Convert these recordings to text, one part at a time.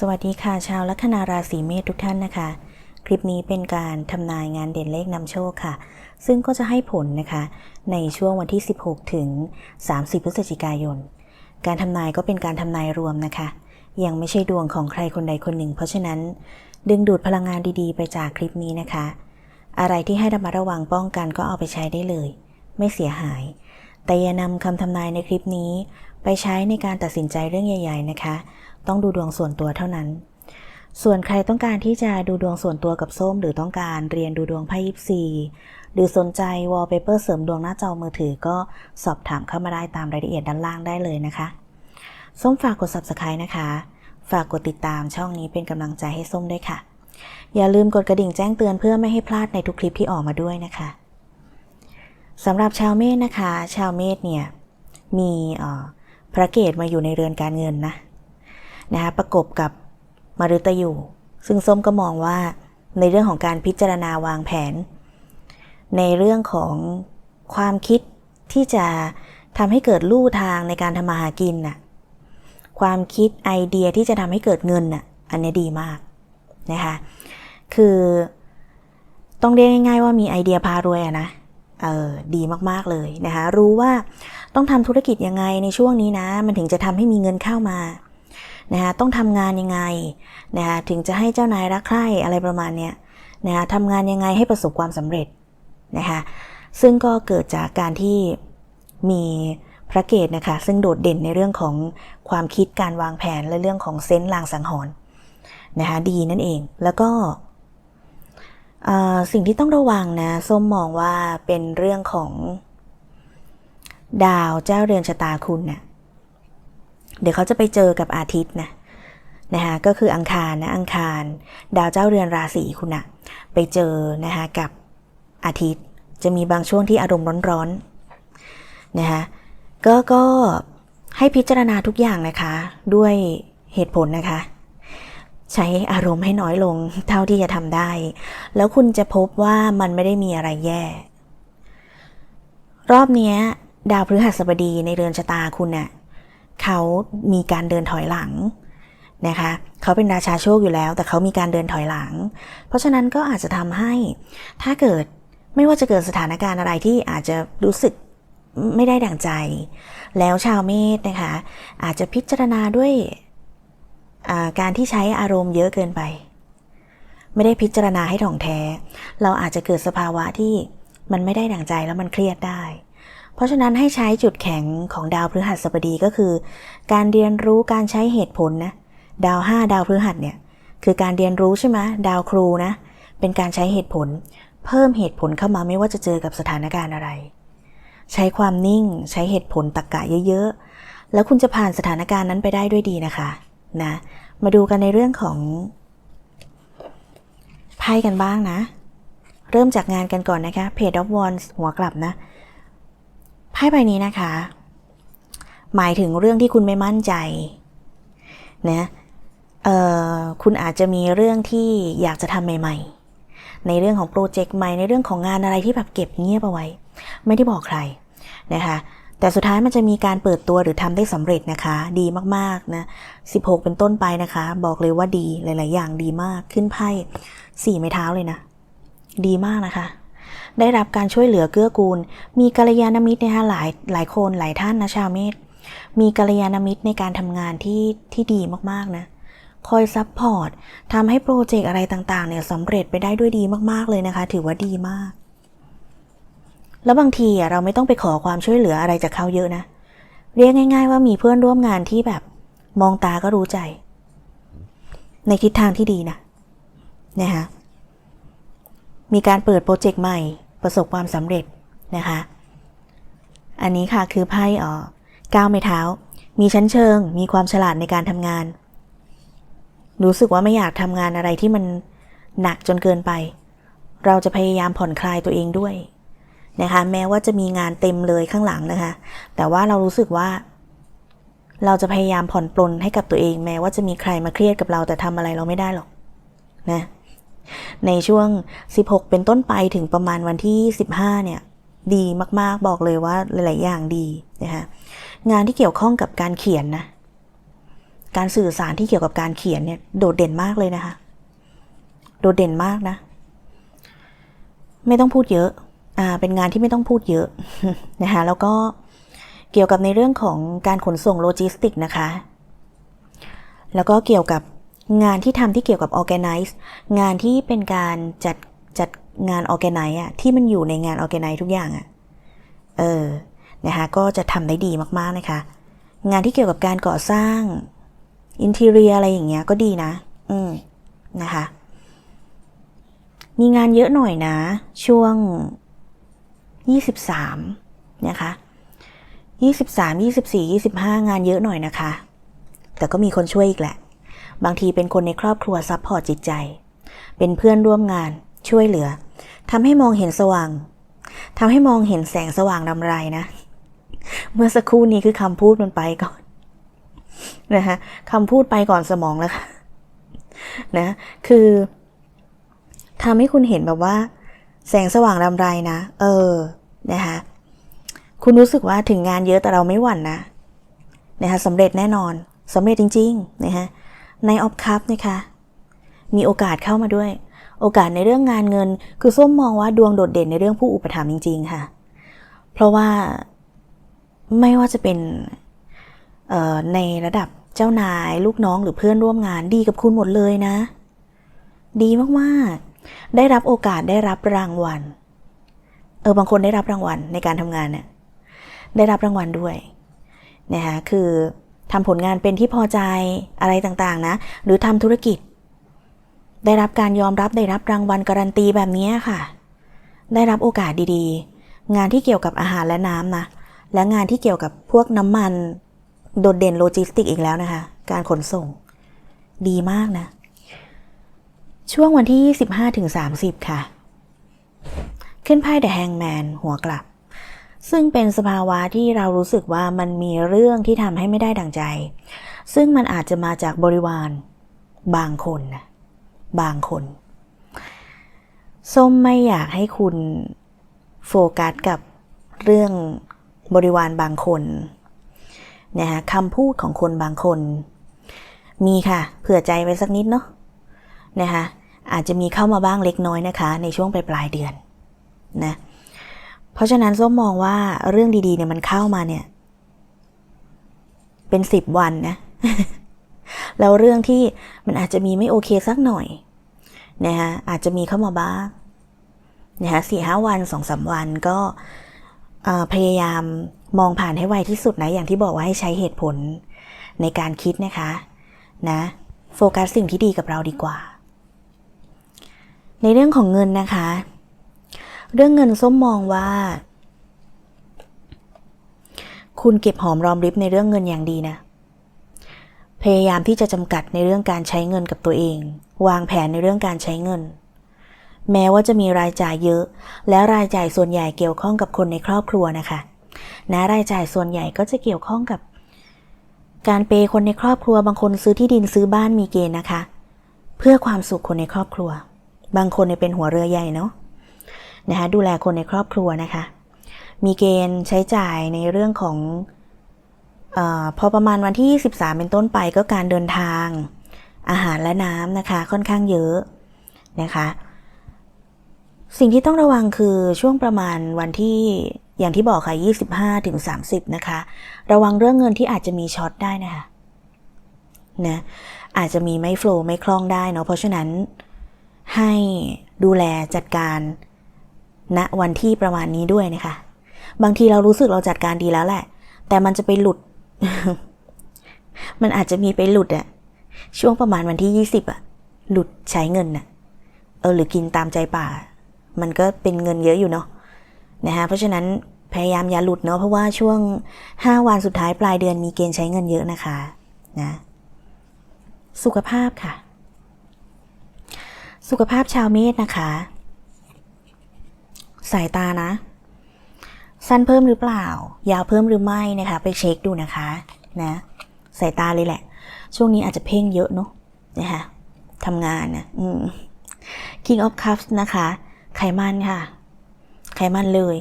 สวัสดีค่ะ ชาวลัคนาราศีเมษทุกท่านนะคะ คลิปนี้เป็นการทำนายงานเด่นเลขนำโชคค่ะ ซึ่งก็จะให้ผลนะคะ ในช่วงวันที่ 16 ถึง 30 พฤศจิกายน การทำนายก็เป็นการทำนายรวมนะคะ ยังไม่ใช่ดวงของใครคนใดคนหนึ่ง เพราะฉะนั้น ดึงดูดพลังงานดีๆ ไปจากคลิปนี้นะคะ อะไรที่ให้ระมัดระวังป้องกันก็เอาไปใช้ได้เลย ไม่เสียหาย แต่อย่านำคำทำนายในคลิปนี้ ไปใช้ในการตัดสินใจเรื่องใหญ่ ๆ นะคะ ต้องดูดวงส่วนตัวเท่านั้น ส่วนใครต้องการที่จะดูดวงส่วนตัวกับส้ม หรือต้องการเรียนดูดวงไพ่ยิปซีหรือสนใจวอลเปเปอร์เสริมดวงหน้าจอมือถือก็สอบถามเข้ามาได้ตามรายละเอียดด้านล่างได้เลยนะคะ ส้มฝากกด subscribe นะคะ ฝากกดติดตามช่องนี้เป็นกำลังใจให้ส้มด้วยค่ะ อย่าลืมกดกระดิ่งแจ้งเตือนเพื่อไม่ให้พลาดในทุกคลิปที่ออกมาด้วยนะคะสำหรับชาวเมษนะคะ ชาวเมษเนี่ยมีเอ่อ พระเกตมาอยู่ในเรือนการเงินนะนะคะประกบกับมฤตยูซึ่งส้มก็มองว่าในเรื่องของการพิจารณาวางแผน ในเรื่องของความคิดที่จะทำให้เกิดลู่ทางในการทำมาหากินน่ะความคิดไอเดียที่จะทำให้เกิดเงินน่ะอันนี้ดีมากนะคะคือต้องเรียกง่ายๆว่ามีไอเดียพารวยอะนะ เออดีมากๆเลยนะคะ รู้ว่าต้องทำธุรกิจยังไงในช่วงนี้นะ มันถึงจะทำให้มีเงินเข้ามานะคะต้องทำงานยังไงนะคะถึงจะให้เจ้านายรักใคร่อะไรประมาณเนี้ยนะคะทำงานยังไงให้ประสบความสำเร็จนะคะซึ่งก็เกิดจากการที่มีพระเกตนะคะ ซึ่งโดดเด่นในเรื่องของความคิดการวางแผนและเรื่องของเซนส์ลางสังหรณ์นะคะดีนั่นเองแล้วก็ สิ่งที่ต้องระวังนะส้มมองว่าเป็นเรื่องของดาวเจ้าเรือนชะตาคุณเนะ่ยเดี๋ยวเขาจะไปเจอกับอาทิตย์นะนะคะก็คืออังคารนะอังคาร ดาวเจ้าเรือนราศีคุณอะไปเจอนะคะกับอาทิตย์จะมีบางช่วงที่อารมณ์ร้อนๆนะคะก็ก็ให้พิจารณาทุกอย่างนะคะ ด้วยเหตุผลนะคะ ใช้อารมณ์ให้น้อยลงเท่าที่จะทำได้ แล้วคุณจะพบว่ามันไม่ได้มีอะไรแย่ รอบนี้ดาวพฤหัสบดีในเรือนชะตาคุณเนะ่ยเขามีการเดินถอยหลังนะคะเขาเป็นราชาโชคอยู่แล้ว แต่เขามีการเดินถอยหลัง เพราะฉะนั้นก็อาจจะทำให้ถ้าเกิดไม่ว่าจะเกิดสถานการณ์อะไรที่อาจจะรู้สึกไม่ได้ดั่งใจ แล้วชาวเมษนะคะ อาจจะพิจารณาด้วย การที่ใช้อารมณ์เยอะเกินไป ไม่ได้พิจารณาให้ถ่องแท้ เราอาจจะเกิดสภาวะที่มันไม่ได้ดั่งใจแล้วมันเครียดได้ เพราะฉะนั้นให้ใช้จุดแข็งของดาวพฤหัสบดีก็คือ การเรียนรู้การใช้เหตุผลนะ ดาวห้าดาวพฤหัสเนี่ยคือการเรียนรู้ใช่ไหมดาวครูนะ เป็นการใช้เหตุผล เพิ่มเหตุผลเข้ามาไม่ว่าจะเจอกับสถานการณ์อะไร ใช้ความนิ่งใช้เหตุผลตรกกะเยอะๆ แล้วคุณจะผ่านสถานการณ์นั้นไปได้ด้วยดีนะคะ นะมาดูกันในเรื่องของไพ่กันบ้างนะ เริ่มจากงานกันก่อนนะคะเพจออฟวอนหัวกลับนะไพ่ใบนี้นะคะ หมายถึงเรื่องที่คุณไม่มั่นใจนะเอ่อคุณอาจจะมีเรื่องที่อยากจะทำใหม่ ๆ ในเรื่องของโปรเจกต์ใหม่ในเรื่องของงานอะไรที่แบบเก็บเงียบเอาไว้ ไม่ได้บอกใครนะคะ แต่สุดท้ายมันจะมีการเปิดตัวหรือทำได้สำเร็จนะคะ ดีมากๆนะ 16 เป็นต้นไปนะคะ บอกเลยว่าดีหลาย ๆ อย่างดีมากขึ้นไพ่สี่ไม้เท้าเลยนะ ดีมากนะคะ ได้รับการช่วยเหลือเกื้อกูล มีกัลยาณมิตรนะคะหลายหลายคนหลายท่านนะชาวเมษมีกัลยาณมิตรในการทำงานที่ที่ดีมากๆนะคอยซับพอร์ตทำให้โปรเจกต์อะไรต่าง ๆ เนี่ยสำเร็จไปได้ด้วยดีมาก ๆ เลยนะคะ ถือว่าดีมาก แล้วบางทีเราไม่ต้องไปขอความช่วยเหลืออะไรจากเขาเยอะนะ เรียกง่าย ๆ ว่ามีเพื่อนร่วมงานที่แบบมองตาก็รู้ใจ ในทิศทางที่ดีนะนะคะมีการเปิดโปรเจกต์ใหม่ประสบความสำเร็จนะคะ อันนี้ค่ะคือไพ่อ๋อก้าวไม่เท้า มีชั้นเชิง มีความฉลาดในการทำงาน รู้สึกว่าไม่อยากทำงานอะไรที่มันหนักจนเกินไป เราจะพยายามผ่อนคลายตัวเองด้วย นะคะ แม้ว่าจะมีงานเต็มเลยข้างหลังนะคะ แต่ว่าเรารู้สึกว่า เราจะพยายามผ่อนปลนให้กับตัวเอง แม้ว่าจะมีใครมาเครียดกับเราแต่ทำอะไรเราไม่ได้หรอกนะในช่วง 16 เป็นต้นไปถึงประมาณวันที่ 15 เนี่ย ดีมากๆบอกเลยว่าหลาย ๆ อย่างดีนะคะงานที่เกี่ยวข้องกับการเขียนนะ การสื่อสารที่เกี่ยวกับการเขียนเนี่ยโดดเด่นมากเลยนะคะ โดดเด่นมากนะ ไม่ต้องพูดเยอะ เป็นงานที่ไม่ต้องพูดเยอะนะคะแล้วก็เกี่ยวกับในเรื่องของการขนส่งโลจิสติกนะคะ แล้วก็เกี่ยวกับงานที่ทำที่เกี่ยวกับ organize งานที่เป็นการจัดจัดงาน organize อะที่มันอยู่ในงาน organize ทุกอย่างอะเออนะคะก็จะทำได้ดีมากๆนะคะ งานที่เกี่ยวกับการก่อสร้างอินทีเรียอะไรอย่างเงี้ยก็ดีนะ อืมนะคะ มีงานเยอะหน่อยนะ ช่วง 23นะคะ23 24 25 งานเยอะหน่อยนะคะ แต่ก็มีคนช่วยอีกแหละ บางทีเป็นคนในครอบครัวซัพพอร์ตจิตใจ เป็นเพื่อนร่วมงานช่วยเหลือทำให้มองเห็นสว่างทำให้มองเห็นแสงสว่างรำไรนะ เมื่อสักครู่นี้คือคำพูดมันไปก่อนนะคะคำพูดไปก่อนสมองแล้วค่ะนะ คือทำให้คุณเห็นแบบว่า แสงสว่างรำไรนะ เออ นะคะคุณรู้สึกว่าถึงงานเยอะแต่เราไม่หวั่นนะนะคะสำเร็จแน่นอนสำเร็จจริงๆนะคะในออฟคัพนะคะ มีโอกาสเข้ามาด้วย โอกาสในเรื่องงานเงิน คือส้มมองว่าดวงโดดเด่นในเรื่องผู้อุปถัมภ์จริง ๆ ค่ะ เพราะว่าไม่ว่าจะเป็นในระดับเจ้านาย ลูกน้องหรือเพื่อนร่วมงานดีกับคุณหมดเลยนะ ดีมากๆ ได้รับโอกาสได้รับรางวัล เออบางคนได้รับรางวัลในการทำงานเนี่ยได้รับรางวัลด้วยนะคะคือทำผลงานเป็นที่พอใจอะไรต่างๆนะ หรือทำธุรกิจ ได้รับการยอมรับได้รับรางวัลการันตีแบบนี้ค่ะ ได้รับโอกาสดีๆ งานที่เกี่ยวกับอาหารและน้ำนะ และงานที่เกี่ยวกับพวกน้ำมัน โดดเด่นโลจิสติกอีกแล้วนะคะ การขนส่ง ดีมากนะ ช่วงวันที่ 25ถึง30 ค่ะ ขึ้นไพ่ The Hangman หัวกลับ ซึ่งเป็นสภาวะที่เรารู้สึกว่ามันมีเรื่องที่ทำให้ไม่ได้ดังใจ ซึ่งมันอาจจะมาจากบริวาร บางคนนะบางคน ส้มไม่อยากให้คุณโฟกัสกับเรื่องบริวารบางคนนะคะคำพูดของคนบางคน มีค่ะ เผื่อใจไว้สักนิดเนาะ นะคะอาจจะมีเข้ามาบ้างเล็กน้อยนะคะ ในช่วงปลายปลายเดือนนะเพราะฉะนั้นส้มมองว่าเรื่องดีๆเนี่ยมันเข้ามาเนี่ย เป็นสิบวันนะแล้วเรื่องที่มันอาจจะมีไม่โอเคสักหน่อยนะคะอาจจะมีเข้ามาบ้างนะคะสี่ห้าวันสองสาวันก็พยายามมองผ่านให้ไวที่สุดนะ อย่างที่บอกว่าให้ใช้เหตุผลในการคิดนะคะ นะ โฟกัสสิ่งที่ดีกับเราดีกว่า ในเรื่องของเงินนะคะ เรื่องเงินส้มมองว่า คุณเก็บหอมรอมริบในเรื่องเงินอย่างดีนะ พยายามที่จะจำกัดในเรื่องการใช้เงินกับตัวเอง วางแผนในเรื่องการใช้เงิน แม้ว่าจะมีรายจ่ายเยอะ และรายจ่ายส่วนใหญ่เกี่ยวข้องกับคนในครอบครัวนะคะนะรายจ่ายส่วนใหญ่ก็จะเกี่ยวข้องกับ การเปย์คนในครอบครัวบางคนซื้อที่ดินซื้อบ้านมีเกณฑ์นะคะ เพื่อความสุขคนในครอบครัว บางคนเป็นหัวเรือใหญ่เนาะนะคะดูแลคนในครอบครัวนะคะ มีเกณฑ์ใช้จ่ายในเรื่องของอพอประมาณวันที่23เป็นต้นไปก็การเดินทาง อาหารและน้ำนะคะค่อนข้างเยอะนะคะ สิ่งที่ต้องระวังคือช่วงประมาณวันที่อย่างที่บอกค่ะ 25 ถึง 30 นะคะ ระวังเรื่องเงินที่อาจจะมีช็อตได้นะคะนะอาจจะมีไม่โฟล์ไม่คล่องได้เนาะเพราะฉะนั้น ให้ดูแลจัดการณนะวันที่ประมาณนี้ด้วยนะคะ บางทีเรารู้สึกเราจัดการดีแล้วแหละ แต่มันจะไปหลุด มันอาจจะมีไปหลุดอะช่วงประมาณวันที่20อะหลุดใช้เงินน่ะเออหรือกินตามใจป่า มันก็เป็นเงินเยอะอยู่เนาะนะคะเพราะฉะนั้นพยายามอย่าหลุดเนาะเพราะว่าช่วง 5 วันสุดท้ายปลายเดือนมีเกณฑ์ใช้เงินเยอะนะคะนะสุขภาพค่ะ สุขภาพชาวเมษนะคะ สายตานะ สั้นเพิ่มหรือเปล่า ยาวเพิ่มหรือไม่นะคะ ไปเช็คดูนะคะนะสายตาเลยแหละ ช่วงนี้อาจจะเพ่งเยอะเนาะนะคะทำงานนะ King of Cups นะคะ ไขมันค่ะ ไขมันเลย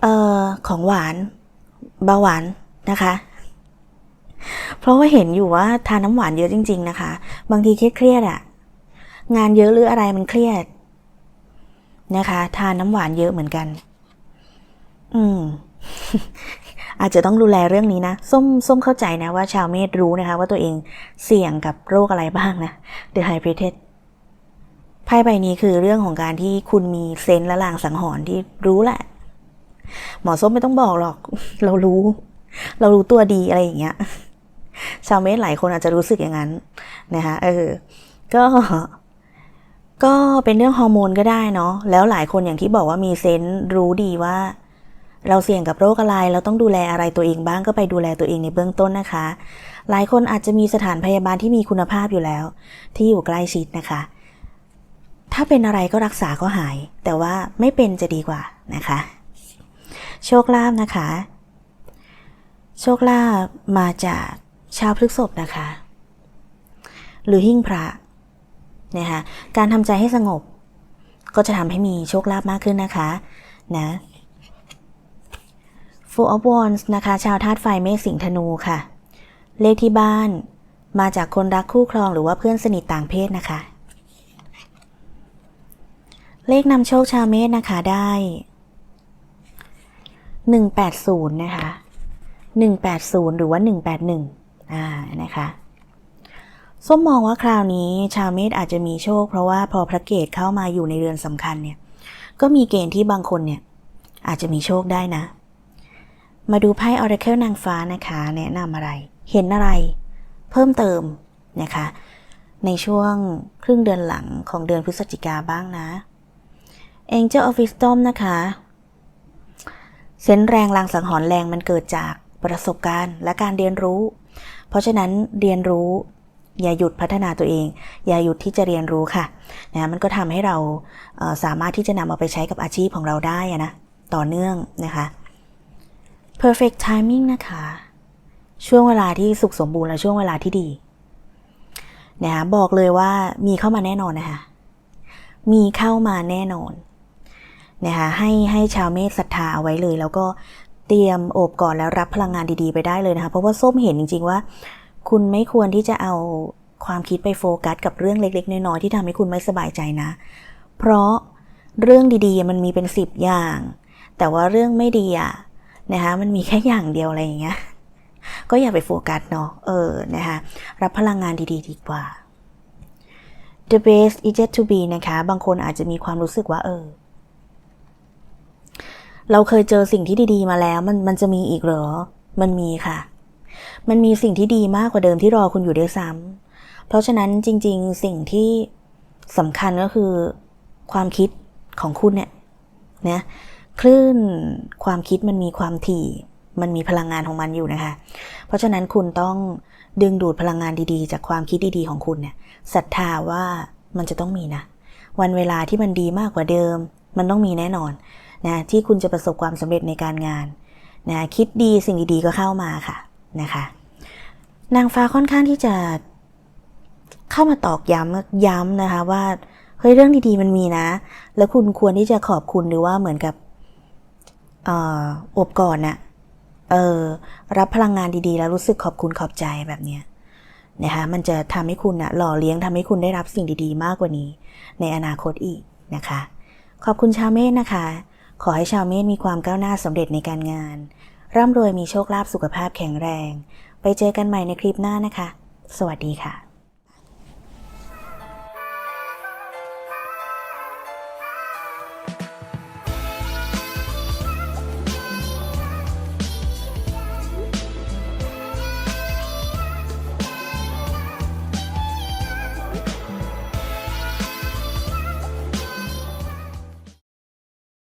เอ่อ ของหวานเบาหวานนะคะ เพราะว่าเห็นอยู่ว่าทานน้ำหวานเยอะจริง ๆ นะคะ บางทีเครียดๆอะ งานเยอะหรืออะไรมันเครียด นะคะทานน้ำหวานเยอะเหมือนกัน อืม อาจจะต้องดูแลเรื่องนี้นะ ส้มส้มเข้าใจนะว่าชาวเมษรู้นะคะ ว่าตัวเองเสี่ยงกับโรคอะไรบ้างนะ The High Priestess ไพ่ใบนี้คือเรื่องของการที่คุณมีเซนและลางสังหรณ์ที่รู้แหละ หมอส้มไม่ต้องบอกหรอก เรารู้ เรารู้ตัวดีอะไรอย่างเงี้ยชาวเมษหลายคนอาจจะรู้สึกอย่างนั้นนะคะเออ ก็ ก็เป็นเรื่องฮอร์โมนก็ได้เนาะแล้วหลายคนอย่างที่บอกว่ามีเซนส์รู้ดีว่า เราเสี่ยงกับโรคอะไร เราต้องดูแลอะไรตัวเองบ้างก็ไปดูแลตัวเองในเบื้องต้นนะคะ หลายคนอาจจะมีสถานพยาบาลที่มีคุณภาพอยู่แล้ว ที่อยู่ใกล้ชิดนะคะ ถ้าเป็นอะไรก็รักษาก็หาย แต่ว่าไม่เป็นจะดีกว่านะคะ โชคลาภนะคะ โชคลาภมาจากชาวพฤกษภนะคะ หรือหิ้งพระ นะคะการทำใจให้สงบ ก็จะทำให้มีโชคลาภมากขึ้นนะคะนะ Four of Wands นะคะ ชาวธาตุไฟเมษสิงห์ธนูค่ะ เลขที่บ้านมาจากคนรักคู่ครองหรือว่าเพื่อนสนิทต่างเพศนะคะ เลขนำโชคชาวเมษนะคะได้ 180 นะคะ 180 หรือว่า 181 อ่า นะคะ ส้มมองว่าคราวนี้ชาวเมษอาจจะมีโชค เพราะว่าพอพระเกตเข้ามาอยู่ในเรือนสำคัญเนี่ยก็มีเกณฑ์ที่บางคนเนี่ยอาจจะมีโชคได้นะ มาดูไพ่ Oracle นางฟ้านะคะ แนะนำอะไร เห็นอะไร เพิ่มเติมนะคะ ในช่วงครึ่งเดือนหลังของเดือนพฤศจิกาบ้างนะ Angel of Wisdom นะคะ เซนส์แรงลางสังหรณ์แรงมันเกิดจากประสบการณ์และการเรียนรู้ เพราะฉะนั้นเรียนรู้ อย่าหยุดพัฒนาตัวเอง อย่าหยุดที่จะเรียนรู้ค่ะนะมันก็ทำให้เราเสามารถที่จะนำเอาไปใช้กับอาชีพของเราได้นะต่อเนื่องนะคะ perfect timing นะคะ ช่วงเวลาที่สุขสมบูรณ์และช่วงเวลาที่ดีนะคะบอกเลยว่ามีเข้ามาแน่นอนนะคะ มีเข้ามาแน่นอนนะคะให้ให้ชาวเมษศรัทธาเอาไว้เลย แล้วก็เตรียมโอบกอดแล้วรับพลังงานดีๆไปได้เลยนะคะ เพราะว่าส้มเห็นจริง ๆ ว่า คุณไม่ควรที่จะเอาความคิดไปโฟกัสกับเรื่องเล็ก ๆ น้อยๆที่ทำให้คุณไม่สบายใจนะ เพราะเรื่องดีๆ มันมีเป็นสิบอย่าง แต่ว่าเรื่องไม่ดีอะนะคะมันมีแค่อย่างเดียวอะไรอย่างเงี้ย ก็อย่าไปโฟกัสเนาะ เออ นะคะ รับพลังงานดีๆ ดีกว่า the best is yet to be นะคะ บางคนอาจจะมีความรู้สึกว่า เออ เราเคยเจอสิ่งที่ดี ๆ มาแล้ว มันมันจะมีอีกเหรอ มันมีค่ะ มันมีสิ่งที่ดีมากกว่าเดิมที่รอคุณอยู่ด้วยซ้ำเพราะฉะนั้นจริง ๆ สิ่งที่สำคัญก็คือความคิดของคุณเนี่ยนะคลื่นความคิดมันมีความถี่ มันมีพลังงานของมันอยู่นะคะ เพราะฉะนั้นคุณต้องดึงดูดพลังงานดีๆ จากความคิดดีๆของคุณเนี่ยศรัทธาว่ามันจะต้องมีนะ วันเวลาที่มันดีมากกว่าเดิม มันต้องมีแน่นอนนะที่คุณจะประสบความสำเร็จในการงานนะคิดดีสิ่งดีๆก็เข้ามาค่ะนะคะ นางฟ้าค่อนข้างที่จะเข้ามาตอกย้ำย้ำนะคะว่าเฮ้ยเรื่องดีๆมันมีนะ แล้วคุณควรที่จะขอบคุณหรือว่าเหมือนกับอบก่อนน่ะเออรับพลังงานดีๆ แล้วรู้สึกขอบคุณขอบใจแบบเนี้ยนะคะมันจะทำให้คุณนะหล่อเลี้ยงทำให้คุณได้รับสิ่งดีๆ มากกว่านี้ ในอนาคตอีกนะคะ ขอบคุณชาวเมษนะคะ ขอให้ชาวเมษมีความก้าวหน้าสำเร็จในการงาน ร่ำรวยมีโชคลาภสุขภาพแข็งแรง ไปเจอกันใหม่ในคลิปหน้านะคะ สวัสดีค่ะ